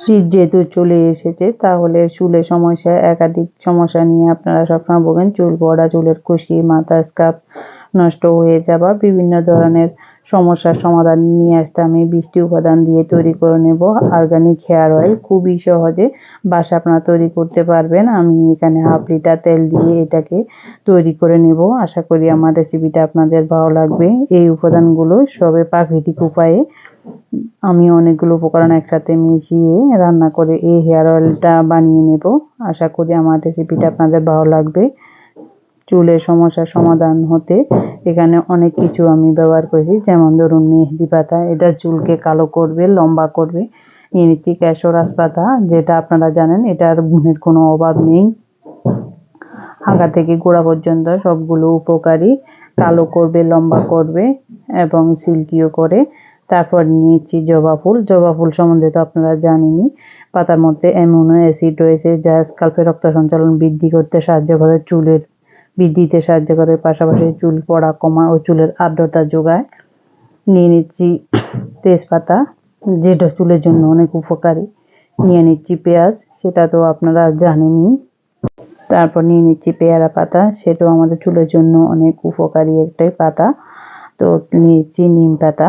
শীত যেহেতু চলে এসেছে, তাহলে চুলের সমস্যা, একাধিক সমস্যা নিয়ে আপনারা সবসময় ভোগেন চুল পড়া চুলের খুশি, মাথা স্কাপ নষ্ট হয়ে যাওয়া, বিভিন্ন ধরনের সমস্যার সমাধান নিয়ে আসতে আমি বৃষ্টি উপাদান দিয়ে তৈরি করে নেব। অর্গানিক হেয়ার অয়েল খুবই সহজে বাসা আপনারা তৈরি করতে পারবেন। আমি এখানে হাফ লিটার তেল দিয়ে এটাকে তৈরি করে নেব। আশা করি আমার রেসিপিটা আপনাদের ভালো লাগবে। এই উপাদানগুলো সবে প্রাকৃতিক উপায়ে আমি অনেকগুলো উপকরণ একসাথে মিশিয়ে রান্না করে এই হেয়ার অয়েলটা বানিয়ে নেব। আশা করি আমার রেসিপিটা আপনাদের ভালো লাগবে। চুলের সমস্যার সমাধান হতে এখানে অনেক কিছু আমি ব্যবহার করেছি। যেমন ধরুন মেহেদি পাতা, এটা চুলকে কালো করবে, লম্বা করবে। নিয়ে নিচ্ছি ক্যাশোরাস পাতা যেটা আপনারা জানেন, এটার গুণের কোনো অভাব নেই। আগা থেকে গোড়া পর্যন্ত সবগুলো উপকারী। কালো করবে, লম্বা করবে এবং সিল্কিও করে। তারপর নিয়েছি জবা ফুল। জবা ফুল সম্বন্ধে তো আপনারা জানেনই, পাতার মধ্যে অ্যামিনো অ্যাসিড রয়েছে, যা স্কাল্পে রক্ত সঞ্চালন বৃদ্ধি করতে সাহায্য করে, চুলের বৃদ্ধিতে সাহায্য করে, পাশাপাশি চুল পড়া কমা ও চুলের আর্দ্রতা যোগায়। নিয়ে নিচ্ছি তেজপাতা, যেটা চুলের জন্য অনেক উপকারী। নিয়ে নিচ্ছি পেঁয়াজ, সেটা তো আপনারা জানেনই। তারপর নিয়ে নিচ্ছি পেয়ারা পাতা, সেটাও আমাদের চুলের জন্য অনেক উপকারী একটাই পাতা। তো নিয়েছি নিম পাতা।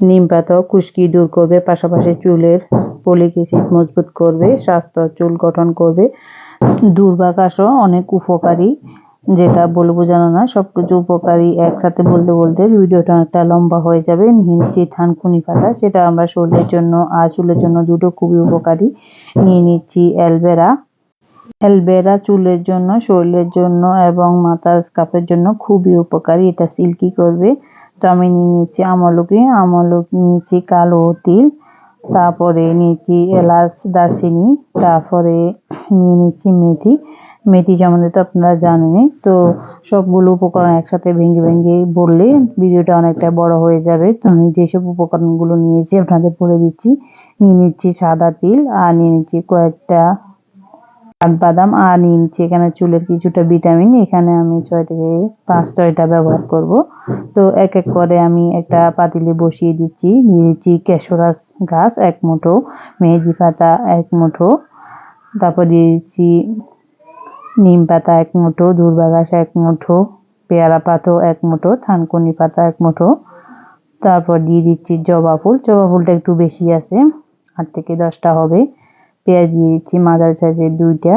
নিম পাতাও খুশকি দূর করবে, পাশাপাশি চুলের পলিক অ্যাসিড মজবুত করবে, স্বাস্থ্য, চুল গঠন করবে। দুর্বাঘাসও অনেক উপকারী, যেটা বলে বোঝানো না সব কিছু উপকারী একসাথে বলতে বলতে ভিডিওটা অনেকটা লম্বা হয়ে যাবে। নিয়ে নিচ্ছি থানকুনি পাতা, সেটা আমরা শরীরের জন্য, আর চুলের জন্য দুটো খুবই উপকারী। নিয়ে নিচ্ছি অ্যালবেরা অ্যালবেরা চুলের জন্য, শরীরের জন্য এবং মাথার স্কাফের জন্য খুবই উপকারী। এটা সিল্কি করবে। তো আমি নিয়ে আমলকি আমলকি নিয়েছি কালো তিল, তারপরে নিয়েছি এলাচ, দারচিনি, তারপরে নিয়ে নিচ্ছি মেথি। মেথি সম্বন্ধে তো আপনারা জানেনই। তো সবগুলো উপকরণ একসাথে ভেঙে ভেঙে বললে ভিডিওটা অনেকটা বড় হয়ে যাবে। তো আমি যেসব উপকরণগুলো নিয়েছি আপনাদের বলে দিচ্ছি। নিয়ে নিচ্ছি সাদা তিল আর নিয়ে নিচ্ছি কয়েকটা কাঠবাদাম আর নিচ্ছি এখানে চুলের কিছুটা ভিটামিন এখানে আমি ছয় থেকে পাঁচ, ছয়টা ব্যবহার করব। তো এক এক করে আমি একটা পাতিলে বসিয়ে দিচ্ছি, নিয়ে নিচ্ছি কেশরাস গাছ, এক মুঠো, মেহেদি পাতা, এক মুঠো, তারপর দিয়ে দিচ্ছি নিম পাতা, এক মুঠো, দুর্বা ঘাস এক মুঠো, পেয়ারা পাতাও এক মুঠো, থানকুনি পাতা, এক মুঠো, তারপর দিয়ে দিচ্ছি জবা ফুল। জবা ফুলটা একটু বেশি আছে, আট থেকে দশটা হবে। পেঁয়াজ দিয়ে দিচ্ছি মাদার সাইজের দুইটা।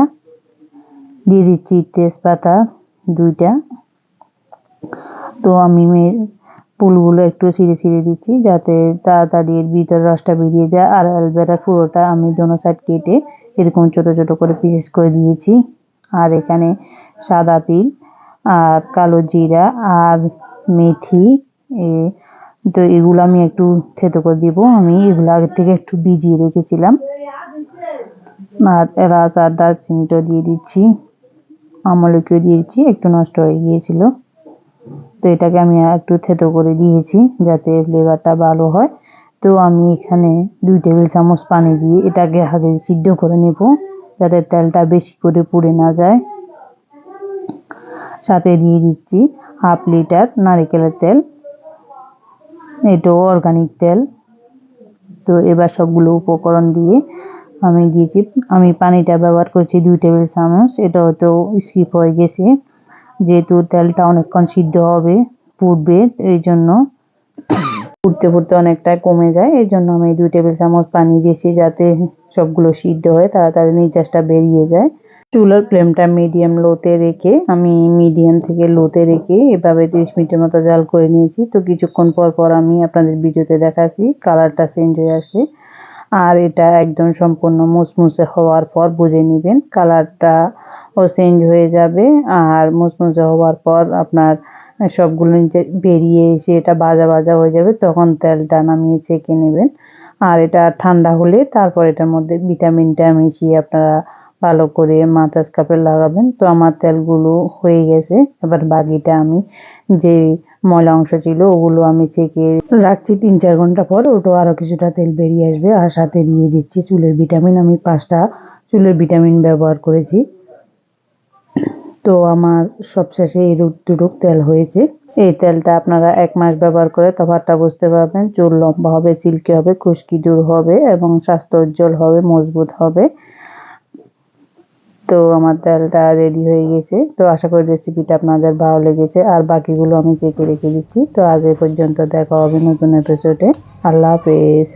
দিয়ে দিচ্ছি তেজপাতা দুইটা। তো আমি ফুলগুলো একটু ছিঁড়ে ছিঁড়ে দিচ্ছি যাতে তাড়াতাড়ি এর ভিতরে রসটা বেরিয়ে যায়। আর অ্যালবেরা পুরোটা আমি দোনো সাইড কেটে এরকম ছোট ছোট করে পিসেস করে দিয়েছি। আর এখানে সাদা তিল, আর কালো জিরা, আর মেথি তো এগুলো আমি একটু থেতো করে দিব। আমি এগুলো আগের থেকে একটু ভিজিয়ে রেখেছিলাম। আর এলাচ আর দারচিনিটাও দিয়ে দিচ্ছি। আমলকিও দিয়েছি, একটু নষ্ট হয়ে গিয়েছিল। তো এটাকে আমি একটু থেতো করে দিয়েছি যাতে ফ্লেভারটা ভালো হয়। তো আমি এখানে দুই টেবিল চামচ পানি দিয়ে এটাকে আগে সিদ্ধ করে নেব যাতে তেলটা বেশি করে পুড়ে না যায়। সাথে দিয়ে দিচ্ছি হাফ লিটার নারিকেলের তেল। এটাও অর্গানিক তেল। তো এবার সবগুলো উপকরণ দিয়ে আমি দিয়েছি। আমি পানিটা ব্যবহার করছি দুই টেবিল চামচ। এটা হয়তো স্কিপ হয়ে গেছে। যেহেতু তেলটা অনেকক্ষণ সিদ্ধ হবে ফুটবে, এই জন্য ফুটতে ফুটতে অনেকটা কমে যায়। এই জন্য আমি দুই টেবিল চামচ পানি দিয়েছি যাতে সবগুলো সিদ্ধ হয়ে তাড়াতাড়ি নির্যাসটা বেরিয়ে যায়। চুলার ফ্লেমটা মিডিয়াম লোতে রেখে, আমি মিডিয়াম থেকে লোতে রেখে এভাবে তিরিশ মিনিটের মতো জাল করে নিয়েছি। তো কিছুক্ষণ পর পর আমি আপনাদের ভিডিওতে দেখাচ্ছি। কালারটা চেঞ্জ হয়ে আসে আর এটা একদম সম্পূর্ণ মুসমুসে হওয়ার পর বুঝে নেবেন, কালারটা ও চেঞ্জ হয়ে যাবে। আর মুসমুসে হওয়ার পর আপনার সবগুলো নিচে বেরিয়ে এসে এটা বাজা বাজা হয়ে যাবে, তখন তেলটা নামিয়ে চেকে নেবেন। আর এটা ঠান্ডা হলে তারপর এটার মধ্যে ভিটামিনটা মিশিয়ে আপনারা ভালো করে মাথা স্কাপে লাগাবেন। তো আমার তেলগুলো হয়ে গেছে, এবার বাকিটা আমি যে ময়লা অংশ ছিল, ওগুলো আমি চেকে রাখছি। তিন চার ঘণ্টা পর ওটা আরও কিছুটা তেল বেরিয়ে আসবে আর সাথে দিয়ে দিচ্ছি চুলের ভিটামিন। আমি পাঁচটা চুলের ভিটামিন ব্যবহার করেছি। তো আমার সবশেষে এই দুটুক তেল হয়েছে। এই তেলটা আপনারা এক মাস ব্যবহার করে তফাৎটা বুঝতে পারবেন। চুল লম্বা হবে চিল্কি হবে, খুশকি দূর হবে এবং স্বাস্থ্য উজ্জ্বল হবে, মজবুত হবে। তো আমার তেলটা রেডি হয়ে গেছে। তো আশা করি রেসিপিটা আপনাদের ভালো লেগেছে। আর বাকিগুলো আমি চেকে রেখে দিচ্ছি। তো আজ এ পর্যন্ত দেখা হবে নতুন এপিসোডে আল্লাহ হাফেজ।